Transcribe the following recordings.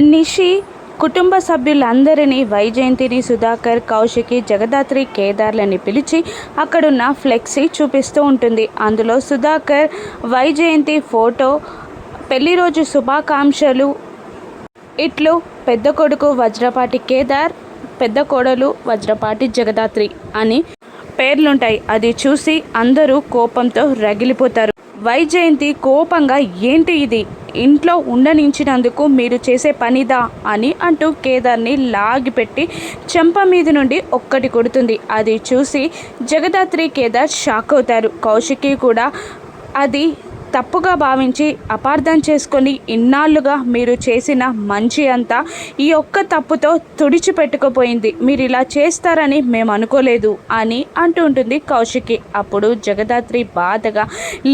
నిషి కుటుంబ సభ్యులందరినీ వైజయంతిని సుధాకర్ కౌశికి జగదాత్రి కేదార్లని పిలిచి అక్కడున్న ఫ్లెక్సీ చూపిస్తూ ఉంటుంది. అందులో సుధాకర్ వైజయంతి ఫోటో పెళ్ళి రోజు శుభాకాంక్షలు ఇట్లు పెద్ద కొడుకు వజ్రపాటి కేదార్ పెద్ద కోడలు వజ్రపాటి జగదాత్రి అని పేర్లుంటాయి. అది చూసి అందరూ కోపంతో రగిలిపోతారు. వైజయంతి కోపంగా ఏంటి ఇది? ఇంట్లో ఉండనించినందుకు మీరు చేసే పనిదా? అని అంటూ కేదార్ని లాగిపెట్టి చెంప మీద నుండి ఒక్కటి కొడుతుంది. అది చూసి జగదాత్రి కేదార్ షాక్ అవుతారు. కౌశికి కూడా అది తప్పుగా భావించి అపార్థం చేసుకొని ఇన్నాళ్ళుగా మీరు చేసిన మంచి అంతా ఈ ఒక్క తప్పుతో తుడిచిపెట్టుకుపోయింది. మీరు ఇలా చేస్తారని మేము అనుకోలేదు అని అంటూ ఉంటుంది కౌశికి. అప్పుడు జగదాత్రి బాధగా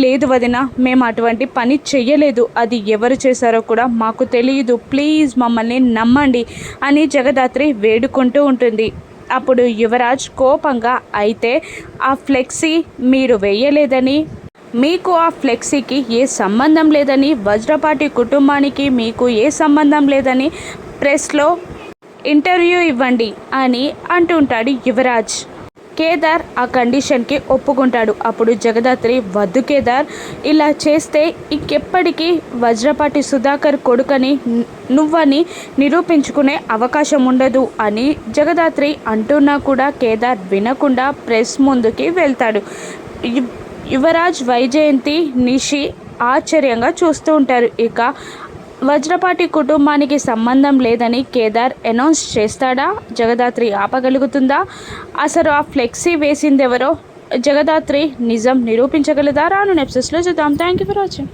లేదు వదిన మేము అటువంటి పని చెయ్యలేదు. అది ఎవరు చేశారో కూడా మాకు తెలియదు. ప్లీజ్ మమ్మల్ని నమ్మండి అని జగదాత్రి వేడుకుంటూ ఉంటుంది. అప్పుడు యువరాజ్ కోపంగా అయితే ఆ ఫ్లెక్సీ మీరు వేయలేదని మీకు ఆ ఫ్లెక్సీకి ఏ సంబంధం లేదని వజ్రపాటి కుటుంబానికి మీకు ఏ సంబంధం లేదని ప్రెస్లో ఇంటర్వ్యూ ఇవ్వండి అని అంటుంటాడు యువరాజ్. కేదార్ ఆ కండిషన్కి ఒప్పుకుంటాడు. అప్పుడు జగదాత్రి వద్దు కేదార్ ఇలా చేస్తే ఇంకెప్పటికీ వజ్రపాటి సుధాకర్ కొడుకని నువ్వని నిరూపించుకునే అవకాశం ఉండదు అని జగదాత్రి అంటున్నా కూడా కేదార్ వినకుండా ప్రెస్ ముందుకి వెళ్తాడు. యువరాజ్ వైజయంతి నిషి ఆశ్చర్యంగా చూస్తూ ఉంటారు. ఇక వజ్రపాటి కుటుంబానికి సంబంధం లేదని కేదార్ అనౌన్స్ చేస్తాడా? జగదాత్రి ఆపగలుగుతుందా? అసలు ఆ ఫ్లెక్సీ వేసిందెవరో? జగదాత్రి నిజం నిరూపించగలదా? రాను నెప్సెస్లో చూద్దాం. Thank you for watching